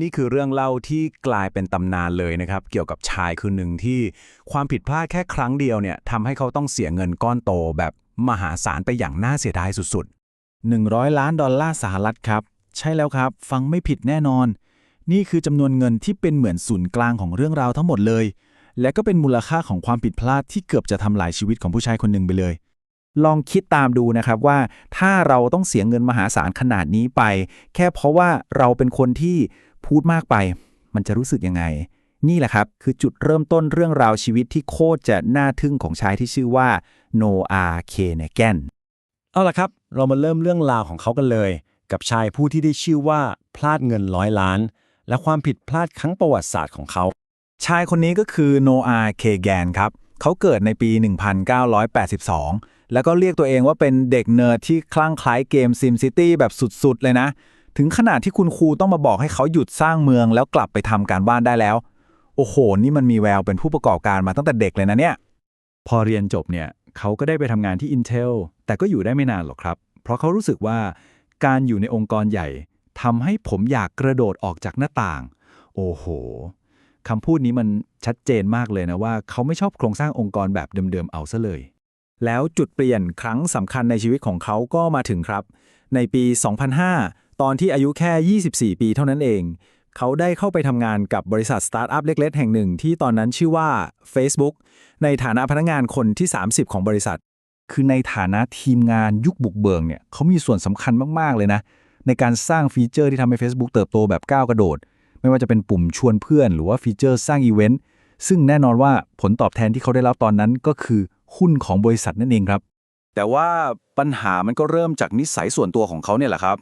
นี่คือเรื่องเล่าที่กลายเป็นตำนานเลยนะครับ เกี่ยวกับชายคนหนึ่งที่ความผิดพลาดแค่ครั้งเดียวเนี่ยทำให้เขาต้องเสียเงินก้อนโตแบบมหาศาลไปอย่างน่าเสียดายสุดๆ 100 ล้านดอลลาร์สหรัฐครับ ใช่แล้วครับ ฟังไม่ผิดแน่นอน นี่คือจำนวนเงินที่เป็นเหมือนศูนย์กลางของเรื่องราวทั้งหมดเลย และก็เป็นมูลค่าของความผิดพลาดที่เกือบจะทำลายชีวิตของผู้ชายคนหนึ่งไปเลยลองคิดตามดูนะครับว่าถ้าเราต้องเสียเงินมหาศาลขนาดนี้ไป แค่เพราะว่าเราเป็นคนที่ พูดมากไป มันจะรู้สึกยังไง นี่แหละครับ คือจุดเริ่มต้นเรื่องราวชีวิตที่โคตรจะน่าทึ่งของชายที่ชื่อว่าโนอาเคเนแกนเอาล่ะครับ เรามาเริ่มเรื่องราวของเขากันเลย กับชายผู้ที่ได้ชื่อว่าพลาดเงินร้อยล้าน และความผิดพลาดครั้งประวัติศาสตร์ของเขาๆชายคนนี้ก็คือโนอาเคแกนครับเขาเกิดในปี 1982 แล้วก็เรียกตัวเองว่าเป็นเด็กเนิร์ดที่คลั่งไคล้เกม SimCity แบบสุดๆ เลยนะ ถึงขนาดที่คุณครูต้องมาบอกให้เขาหยุดสร้างเมืองแล้วกลับไปทำการบ้านได้แล้ว โอ้โห นี่มันมีแววเป็นผู้ประกอบการมาตั้งแต่เด็กเลยนะเนี่ย พอเรียนจบเนี่ยเขาก็ได้ไปทำงานที่ Intel แต่ก็อยู่ได้ไม่นานหรอกครับ เพราะเขารู้สึกว่าการอยู่ในองค์กรใหญ่ทำให้ผมอยากกระโดดออกจากหน้าต่าง โอ้โหคำพูดนี้มันชัดเจนมากเลยนะว่า เขาไม่ชอบโครงสร้างองค์กรแบบเดิมๆเอาซะเลย แล้วจุดเปลี่ยนครั้งสำคัญในชีวิตของเขาก็มาถึงครับ ในปี 2005 ตอนที่อายุแค่ 24 ปีเท่านั้นเอง เขาได้เข้าไปทำงานกับบริษัทสตาร์ทอัพเล็ก ๆ แห่งหนึ่งที่ตอนนั้นชื่อว่า Facebook ในฐานะพนักงานคนที่ 30 ของบริษัท คือในฐานะทีมงานยุคบุกเบิกเนี่ยเขามีส่วนสำคัญมาก ๆ เลยนะ ในการสร้างฟีเจอร์ที่ทำให้ Facebook เติบโตแบบก้าวกระโดด ไม่ว่าจะเป็นปุ่มชวนเพื่อน หรือว่าฟีเจอร์สร้างอีเวนต์ซึ่งแน่นอนว่าผลตอบแทนที่เขาได้รับตอนนั้นก็คือหุ้นของบริษัทนั่นเองครับ แต่ว่าปัญหามันก็เริ่มจากนิสัยส่วนตัวของเขาเนี่ยแหละครับ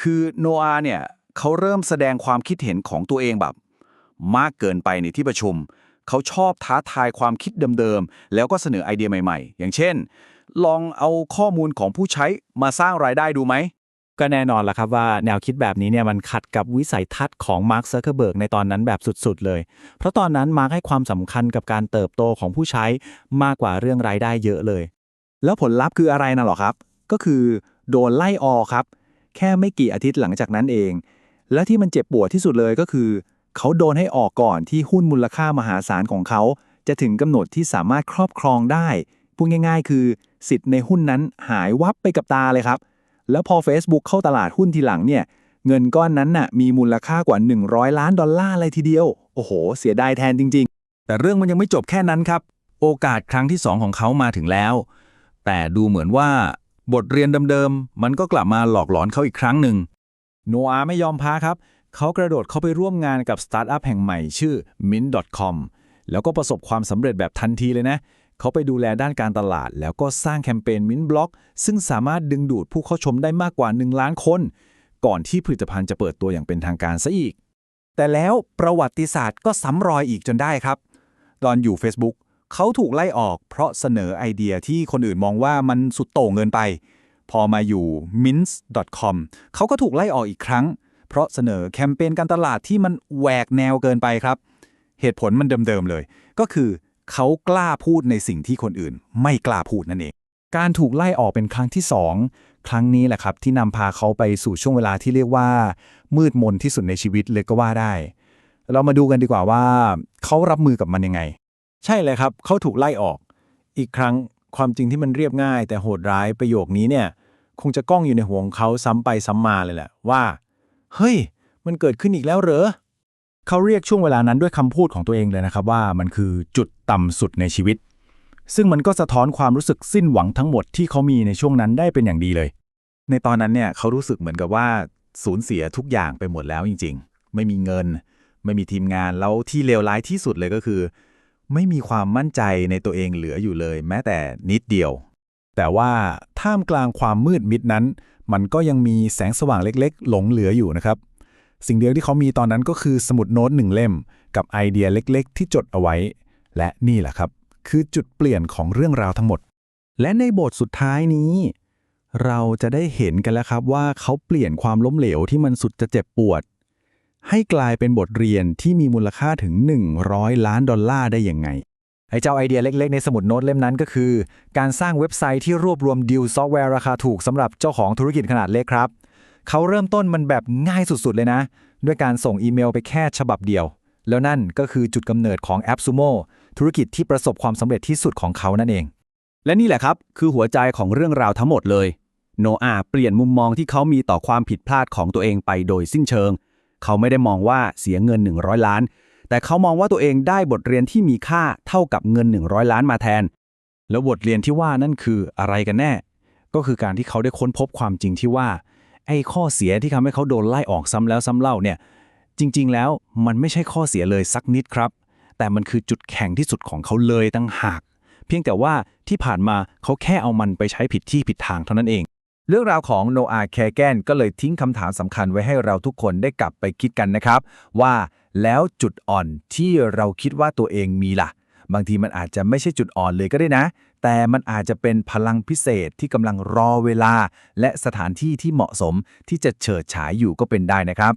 คือโนอาเนี่ยเขาเริ่มแสดงความคิดเห็นของตัวเองแบบ มากเกินไปในที่ประชุม เขาชอบท้าทายความคิดเดิมๆ แล้วก็เสนอไอเดียใหม่ๆ อย่างเช่น ลองเอาข้อมูลของผู้ใช้มาสร้างรายได้ดูไหม ก็แน่นอนละครับว่าแนวคิดแบบนี้เนี่ยมันขัดกับวิสัยทัศน์ของมาร์คซักเคอร์เบิร์กในตอนนั้นแบบสุดๆ เลย เพราะตอนนั้นมาร์คให้ความสำคัญกับการเติบโตของผู้ใช้มากกว่าเรื่องรายได้เยอะเลย แล้วผลลัพธ์คืออะไรนะหรอครับ ก็คือโดนไล่ออกครับ แค่ไม่กี่อาทิตย์หลังจากนั้นเอง และที่มันเจ็บปวดที่สุดเลยก็คือ เขาโดนให้ออกก่อนที่หุ้นมูลค่ามหาศาลของเขา จะถึงกำหนดที่สามารถครอบครองได้พูดง่าย ๆ คือ สิทธิ์ในหุ้นนั้นหายวับไปกับตาเลยครับ แล้วพอ Facebook เข้าตลาดหุ้นทีหลังเนี่ย เงินก้อนนั้นน่ะมีมูลค่ากว่า 100 ล้านดอลลาร์เลยทีเดียว โอ้โห เสียดายแทนจริง ๆ แต่เรื่องมันยังไม่จบแค่นั้นครับ โอกาสครั้งที่ 2 ของเขามาถึงแล้ว แต่ดูเหมือนว่า บทเรียนเดิมๆ มันก็กลับมาหลอกหลอนเขาอีกครั้งหนึ่ง โนอาไม่ยอมพาครับ เขากระโดดเข้าไปร่วมงานกับสตาร์ทอัพแห่งใหม่ชื่อ mint.com แล้วก็ประสบความสำเร็จแบบทันทีเลยนะ เขาไปดูแลด้านการตลาด แล้วก็สร้างแคมเปญ Mint Block ซึ่งสามารถดึงดูดผู้เข้าชมได้มากกว่า 1 ล้านคน ก่อนที่ผลิตภัณฑ์จะเปิดตัวอย่างเป็นทางการซะอีก แต่แล้วประวัติศาสตร์ก็ซ้ำรอยอีกจนได้ครับ ตอนอยู่ Facebook เขาถูกไล่ออกเพราะเสนอไอเดียที่คนอื่นมองว่ามันสุดโต่งเกินไป พอมาอยู่ mint.com เขาก็ถูกไล่ออกอีกครั้ง เพราะเสนอแคมเปญการตลาดที่มันแหวกแนวเกินไปครับ เหตุผลมันเดิมๆเลย ก็คือเขากล้าพูดในสิ่งที่คนอื่น ไม่กล้าพูดนั่นเอง การถูกไล่ออกเป็นครั้งที่ 2 ครั้งนี้แหละครับที่นำพาเขาไปสู่ช่วงเวลาที่เรียกว่า มืดมนที่สุดในชีวิตเลยก็ว่าได้ เรามาดูกันดีกว่าว่า เขารับมือกับมันยังไง ใช่เลยครับ เขาถูกไล่ออก อีกครั้งความจริงที่มันเรียบง่าย แต่โหดร้ายประโยคนี้เนี่ย คงจะก้องอยู่ในหัวของเขาซ้ำไปซ้ำมาเลยแหละว่า เฮ้ย มันเกิดขึ้นอีกแล้วเหรอ เขาเรียกช่วงเวลานั้นด้วยคำพูดของตัวเองเลยนะครับว่ามันคือจุดต่ำสุดในชีวิต ซึ่งมันก็สะท้อนความรู้สึกสิ้นหวังทั้งหมดที่เขามีในช่วงนั้นได้เป็นอย่างดีเลย ในตอนนั้นเนี่ยเขารู้สึกเหมือนกับว่าสูญเสียทุกอย่างไปหมดแล้วจริง ๆ ไม่มีเงิน ไม่มีทีมงานแล้วที่เลวร้ายที่สุดเลยก็คือ ไม่มีความมั่นใจในตัวเองเหลืออยู่เลย แม้แต่นิดเดียว แต่ว่าท่ามกลางความมืดมิดนั้น มันก็ยังมีแสงสว่างเล็กๆ หลงเหลืออยู่นะครับ สิ่งเดียวที่เขามีตอนนั้นก็คือสมุดโน้ตหนึ่งเล่ม กับไอเดียเล็กๆ ที่จดเอาไว้ และนี่แหละครับ คือจุดเปลี่ยนของเรื่องราวทั้งหมด และในบทสุดท้ายนี้ เราจะได้เห็นกันแล้วครับว่าเขาเปลี่ยนความล้มเหลวที่มันสุดจะเจ็บปวด ให้กลายเป็นบทเรียนที่มีมูลค่าถึง 100 ล้านดอลลาร์ได้ยังไง ไอ้เจ้าไอเดียเล็กๆ ในสมุดโน้ตเล่มนั้นก็คือ การสร้างเว็บไซต์ที่รวบรวมดีลซอฟต์แวร์ราคาถูกสำหรับเจ้าของธุรกิจขนาดเล็กครับ เขาเริ่มต้นมันแบบง่ายสุดๆเลยนะ ด้วยการส่งอีเมลไปแค่ฉบับเดียว แล้วนั่นก็คือจุดกำเนิดของแอป Sumo ธุรกิจที่ประสบความสำเร็จที่สุดของเขานั่นเอง และนี่แหละครับ คือหัวใจของเรื่องราวทั้งหมดเลยโนอาเปลี่ยนมุมมองที่เขามีต่อความผิดพลาดของตัวเองไปโดยสิ้นเชิง เขาไม่ได้มองว่าเสียเงิน 100 ล้าน แต่เขามองว่าตัวเองได้บทเรียนที่มีค่าเท่ากับเงิน 100 ล้านมาแทน แล้วบทเรียนที่ว่านั่นคืออะไรกันแน่ ก็คือการที่เขาได้ค้นพบความจริงที่ว่า ไอ้ข้อเสียที่ทำให้เขาโดนไล่ออกซ้ำแล้วซ้ำเล่าเนี่ย จริง ๆ แล้วมันไม่ใช่ข้อเสียเลยสักนิดครับ แต่มันคือจุดแข็งที่สุดของเขาเลยตั้งหาก เพียงแต่ว่าที่ผ่านมาเขาแค่เอามันไปใช้ผิดที่ผิดทางเท่านั้นเอง เรื่องราวของโนอาแคแกนก็เลยทิ้งคำถามสำคัญไว้ให้เราทุกคนได้กลับไปคิดกันนะครับ ว่าแล้วจุดอ่อนที่เราคิดว่าตัวเองมีล่ะ บางทีมันอาจจะไม่ใช่จุดอ่อนเลยก็ได้นะ แต่มันอาจจะเป็นพลังพิเศษที่กำลังรอเวลา และสถานที่ที่เหมาะสมที่จะเฉิดฉายอยู่ก็เป็นได้นะครับ